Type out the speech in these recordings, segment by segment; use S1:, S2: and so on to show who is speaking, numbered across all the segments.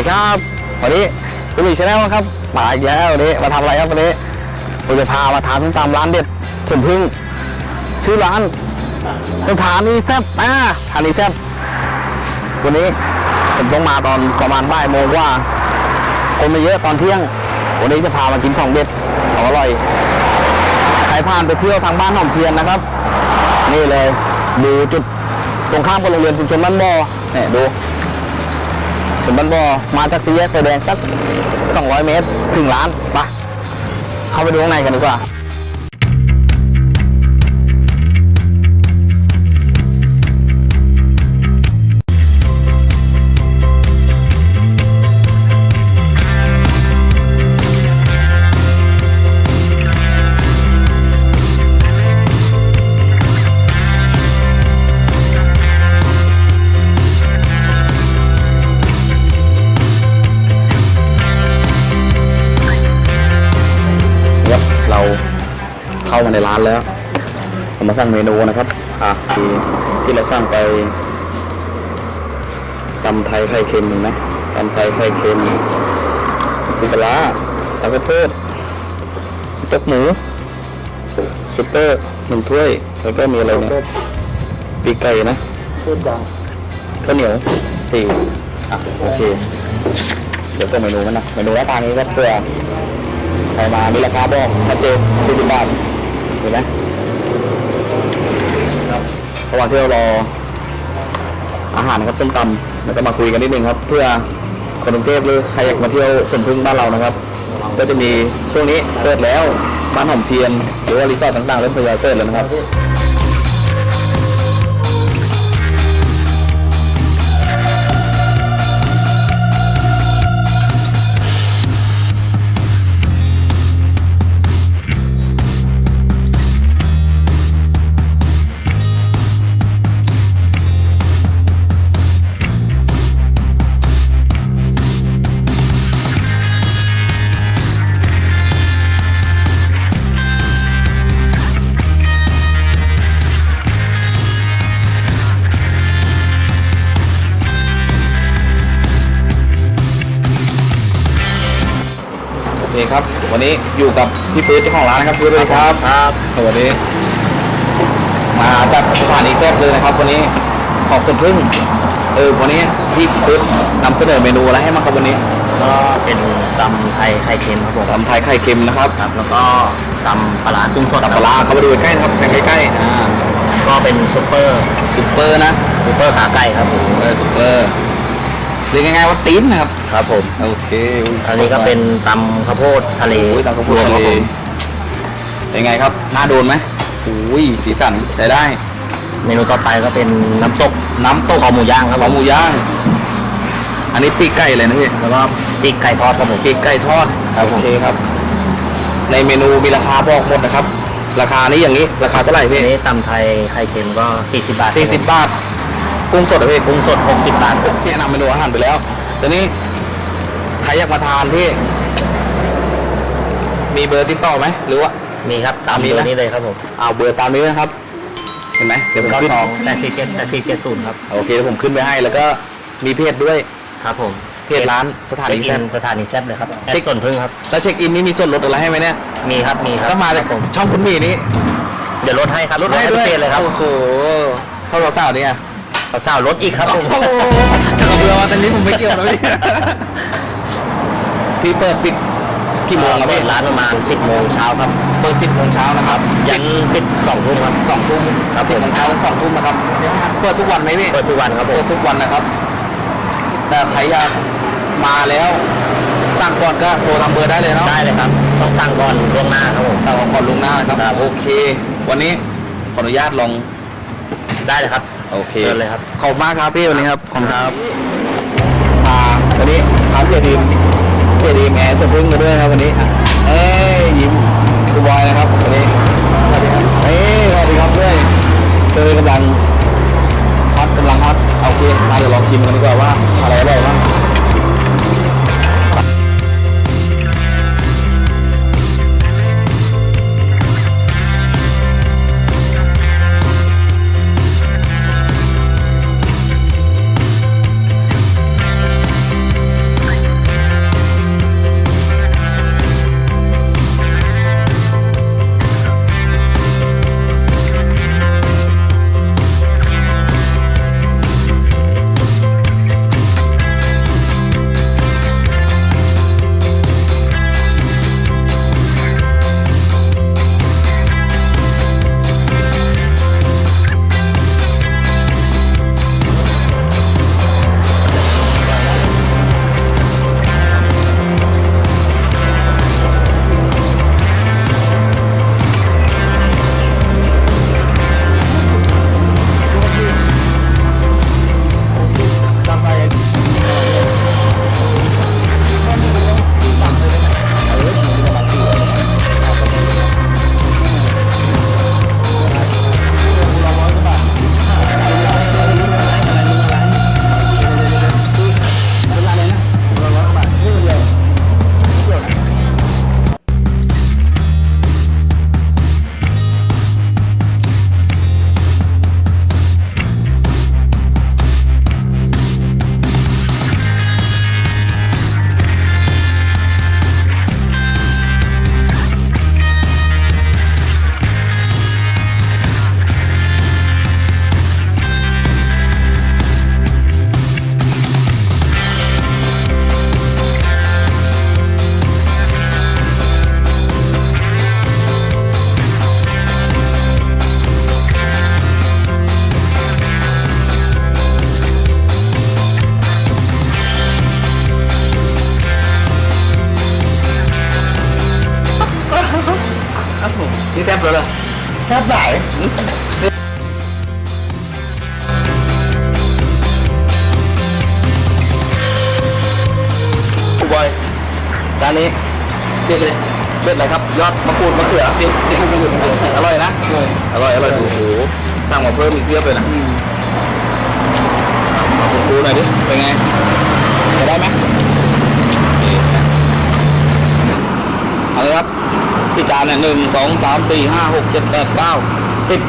S1: สวัสดีครับวันนี้คุณมีชาแนลครับมาอีกแล้ววันนี้มาทำอะไรครับวันนี้ผมจะพามาทานส้มตำร้านเด็ดสวนพึ่งชื่อร้านสถานีแซ่บอ่าสถานีแซ่บวันนี้ผมต้องมาตอนประมาณบ่ายโมงว่า คนไม่เยอะตอนเที่ยง วันนี้จะพามากินของเด็ดของอร่อยใครผ่านไปเที่ยวทางบ้านหนองเทียนนะครับ นี่เลยดูจุดตรงข้ามกับโรงเรียนชุมชนบ้านบ่อเนี่ยดู สมบันบ่อมาจากสี่แยกไฟแดงสัก 200 เมตร ถึงร้านไปเข้าไปดูข้างในกันดีกว่า มาในร้านแล้วเรามาสั่งเมนูนะครับอะที่ที่เราสั่งไปตำไทยไข่เค็มนไหมตำไทยไข่เค็มปูปลาร้าตำกระเพิดตกหมูซุปเปอร์หนึ่งถ้วย แล้วก็มีอะไรเนี่ยปีกไก่นะข้าวเหนียวสี่อะโอเค เดี๋ยวก็เมนูมันนะเมนูหน้าตานี้ก็เพื่อใครมามีราคาบอกชัดเจน40บาท เห็นไหมครับระหว่างที่เรารออาหารนะครับส้มตำแล้วก็มาคุยกันนิดนึงครับ เพื่อคนกรุงเทพหรือใครอยากมาเที่ยวสวนพึ่งบ้านเรานะครับ ก็จะมีช่วงนี้เปิดแล้วบ้านหอมเทียนหรือว่ารีสอร์ทต่างๆเริ่มทยอยเปิดแล้วนะครับ วันนี้อยู่กับพี่ปื๊ดเจ้าของร้านนะครับปื๊ดเลยครับครับสวัสดี มาจากสถานีแซ่บเลยนะครับ วันนี้ขอบสวนพึ่งเออวันนี้พี่ปื๊ดนำเสนอเมนูอะไรให้มางครับวันนี้
S2: ก็เป็นตำไทยไข่เค็มครับผม
S1: ตำไทยไข่เค็มนะครับ
S2: ครับ แล้วก็ตำปลาร้ากุ้งสด
S1: ตับปลาร้าเข้ามาดูใกล้ๆนะครับแข่งใกล้ๆอ่า
S2: ก็เป็นซุปเปอร์
S1: ซุปเปอร์นะ
S2: ซุปเปอร์ขาไก่ครับผม
S1: เออซุปเปอร์ เรียกง่ายๆว่าตีนนะครับ
S2: ครับผม
S1: โอเค
S2: อันนี้ก็เป็นตำข้าวโพดทะเล
S1: โอ้ยตำข้าวโพดทะเล
S2: รวมครับผม
S1: เป็นไงครับน่าโดนไหมโอ้ยสีสันใช้ได้
S2: เมนูต่อไปก็เป็นน้ำตก
S1: น้ำตก
S2: คอหมูย่างครับ
S1: ข
S2: ผ
S1: อ
S2: ม
S1: หมูย่าง อันนี้ปีกไก่เลยนะพี่
S2: แล้วก็ปีกไก่ทอดครับผม
S1: ปีกไก่ทอด
S2: ครับผม
S1: โอเคครับ ในเมนูมีราคาบอกหมดนะครับ ราคานี้อย่างนี้ ราคาเท่าไหร่
S2: อั
S1: พี่
S2: นนี้ตำไทยไข่เค็มก็ 40 บาท
S1: สี่สิบบาท กุ้งสดเหรอพี่
S2: กุ้งสด 60 บาทครับ
S1: เสียนำเมนูอาหารไปแล้วตอนนี้ใครอยากมาทานพี่ มีเบอร์ติดต่อไหมหรือว่า
S2: มีครับตาม
S1: มี
S2: นี้
S1: นะ
S2: นี้เลยครับผม
S1: เอาเบอร์ตามนี้นะครับ เห็นไหมเดี๋ยวผม
S2: ก็
S1: ขึ้น
S2: สองแปดสี่เจ็ดแปดสี่เจ็ดศูนย์ครับ
S1: โอเคเดี๋ยวผมขึ้นไปให้แล้วก็มีเพจด้วย
S2: ครับผม
S1: เพจร้านสถานีแซ่บ
S2: เช็คอิสถานีแซ่บเลยครับ
S1: เช็
S2: เช็
S1: ค
S2: คส่วนพึ่งครับ
S1: แล้วเช็คอินนี่มีส่วนลดอะไรให้ไหมเนี่ย
S2: มีครับ มีครับ
S1: ถ้ามาจาก
S2: ผม
S1: ช่องคุณหมีนี้
S2: เดี๋ยวลดให้ครับลดให้พิเศษเลยครับ
S1: โอ้โหเท่าสาวๆเนี่ย
S2: สาวๆลดอีกครับผม
S1: จะกระเบือมาตอนนี้ผมไม่เกี่ยวนะพี่พี่เปิดปิดกี่โมงครับ
S2: เปิ
S1: พี่
S2: ดร้านประมาณ 10 โมงเช้าครับ
S1: เปิดสิบโมงเช้านะครับ
S2: ยันปิด2ทุ่มครับ
S1: สองทุ่ม
S2: ครับ
S1: สิบโมงเช้าถึงสองทุ่มนะครับ เปิดทุกวันไหมพี่
S2: เปิดทุกวันครับผ
S1: เปิ
S2: ม
S1: ดทุกวันนะครับ แต่ใครอยากมาแล้วสั่งก่อนก็โทรทำเบอร์ได้เลยเนาะ
S2: ได้เลยครับ ต้องสั่งก่อนล่วงหน้าครับผม
S1: สั่งก่อนล่วงหน้านะครับ
S2: ครับ
S1: โอเค วันนี้ขออนุญาตลอง
S2: ได้เลยครับ
S1: โอเค
S2: เชิญเลยครับ
S1: ขอบคุณมากครับพี่วันนี้ครับขอบคุณครับพาวันนี้พาเสียดีมเสียดีมแอร์สะพึ่งมาด้วยครับวันนี้เอ้ยยิ้มดูบอยนะครับวันนี้สวัสดีครับเอ้ยสวัสดีครับด้วยเชอร์กำลังฮอตกำลังฮอตโอเคมาเดี๋ยวลองชิมกันดีกว่าว่าอะไรอร่อยบ้าง แทบ
S2: ไหล
S1: คุณบอยจานนี้เด็ดเลยเด็ดอะไรครับ ยอดมะกรูดมะเขือเด็ดเด็ดมะกรูดมะเขืออร่อยนะอร่อยอร่อยโอ้โหสั่งมาเพิ่มอีกเยอะเลยนะเอาคุณครูหน่อยดิเป็นไงจะได้ไหมนี่นะเอาเลยครับ ที่จานเนี่ยหนึ่งสองสามสี่ห้าหกเจ็ดแปดเก้าสิบ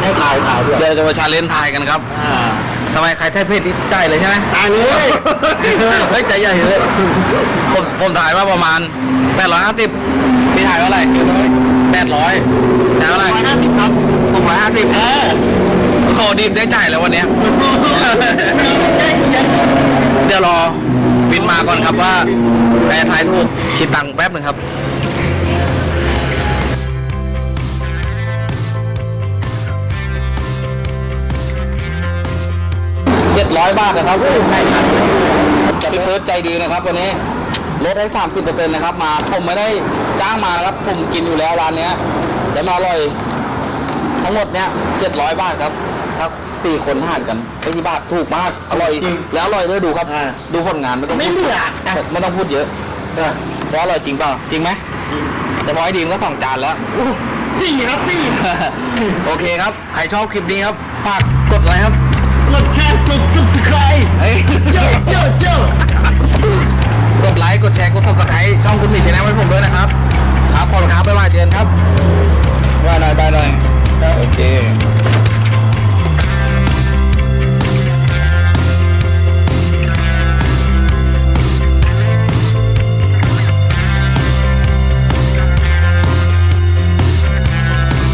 S2: ให้ถ่ายถ่ายด้วย
S1: เดี๋ยวจะมาชาเลนจ์ทายกันครับ
S2: อ่า
S1: ทำไมใครแท้เพศที่ได้เลยใช่ไหม
S2: ตายเลย
S1: เฮ้ยใจใหญ่เลยผมผมถ่ายว่าประมาณ850พี่ถ่ายว่าอะไร800ถ่ายว่าอะไร
S2: ร้อยห้าสิบครับ
S1: 650เออขอดีมได้จ่ายแล้ววันเนี้ยเดี๋ยวรอบินมาก่อนครับว่าใครทายถูกคิดตังค์แป๊บหนึ่งครับ เจ็ดร้อยบาทนะครับพี่เพิร์ดใจดีนะครับวันนี้ลดให้สามสิบเปอร์เซ็นต์นะครับมาผมไม่ได้จ้างมานะครับผมกินอยู่แล้วร้านเนี้ยแต่มาอร่อย ทั้งหมดเนี้ยเจ็ดร้อยบาทครับครับสี่คนหารกันไม่กี่บาทถูกมากอร่อยแล้วอร่อยด้วยดูครับดูผลงานไม่ต้อง
S2: ไม่
S1: พูด
S2: เหลือ
S1: ไม่ต้องพูดเยอะเพราะอร่อยจริงเปล่าจริงไหมแต่พอให้ดีมก็สองจานแล้ว
S2: สี่ครับสี่
S1: โอเคครับ ใครชอบคลิปนี้ครับ ฝากกดไลค์ครับ
S2: กดแชร์สุดสุดสไคร
S1: เอ้ย
S2: โยโยโย
S1: กดไลค์ กดแชร์ กด subscribe ช่องคุณหมีชแนลไว้ผมด้วยนะครับ